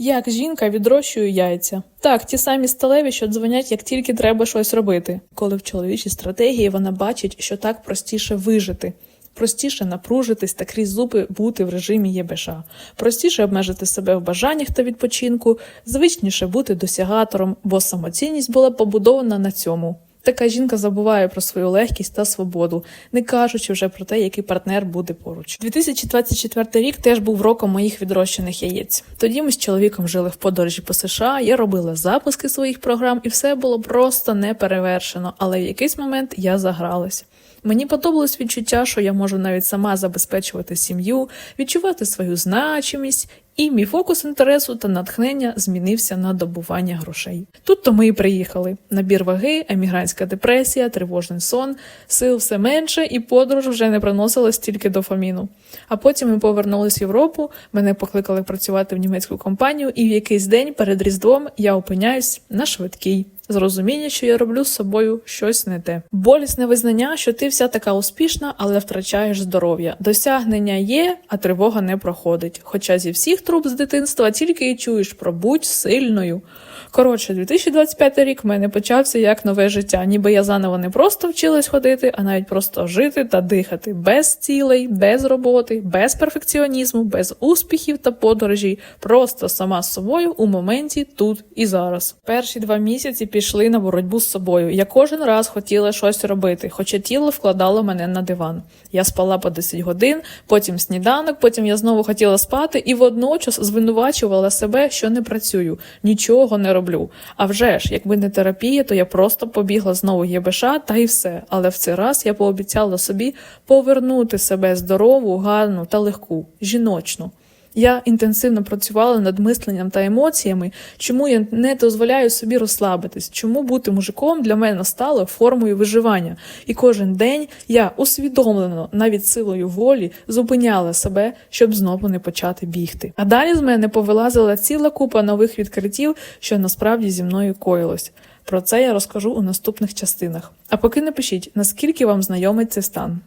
Як жінка відрощує яйця? Так, ті самі сталеві, що дзвонять, як тільки треба щось робити. Коли в чоловічій стратегії вона бачить, що так простіше вижити. Простіше напружитись та крізь зуби бути в режимі ЄБШ. Простіше обмежити себе в бажаннях та відпочинку, звичніше бути досягатором, бо самоцінність була побудована на цьому. Така жінка забуває про свою легкість та свободу, не кажучи вже про те, який партнер буде поруч. 2024 рік теж був роком моїх відрощених яєць. Тоді ми з чоловіком жили в подорожі по США. Я робила запуски своїх програм, і все було просто неперевершено. Але в якийсь момент я загралась. Мені подобалось відчуття, що я можу навіть сама забезпечувати сім'ю, відчувати свою значимість, і мій фокус інтересу та натхнення змінився на добування грошей. Тут то ми і приїхали. Набір ваги, емігрантська депресія, тривожний сон, сил все менше, і подорож вже не приносила стільки дофаміну. А потім ми повернулись в Європу. Мене покликали працювати в німецьку компанію, і в якийсь день перед Різдвом я опиняюсь на швидкій. Зрозуміння, що я роблю з собою щось не те. Болісне визнання, що ти вся така успішна, але втрачаєш здоров'я. Досягнення є, а тривога не проходить. Хоча зі всіх труб з дитинства тільки і чуєш про будь сильною. Коротше, 2025 рік в мене почався як нове життя, ніби я заново не просто вчилась ходити, а навіть просто жити та дихати без цілей, без роботи, без перфекціонізму, без успіхів та подорожей, просто сама з собою у моменті тут і зараз. Перші два місяці пішли на боротьбу з собою. Я кожен раз хотіла щось робити, хоча тіло вкладало мене на диван. Я спала по 10 годин, потім сніданок, потім я знову хотіла спати і водночас звинувачувала себе, що не працюю, нічого не роблю. А вже ж, якби не терапія, то я просто побігла знову ЄБШ та й все. Але в цей раз я пообіцяла собі повернути себе здорову, гарну та легку, жіночну. Я інтенсивно працювала над мисленням та емоціями, чому я не дозволяю собі розслабитись, чому бути мужиком для мене стало формою виживання. І кожен день я усвідомлено, навіть силою волі, зупиняла себе, щоб знову не почати бігти. А далі з мене повилазила ціла купа нових відкриттів, що насправді зі мною коїлось. Про це я розкажу у наступних частинах. А поки напишіть, наскільки вам знайомий цей стан.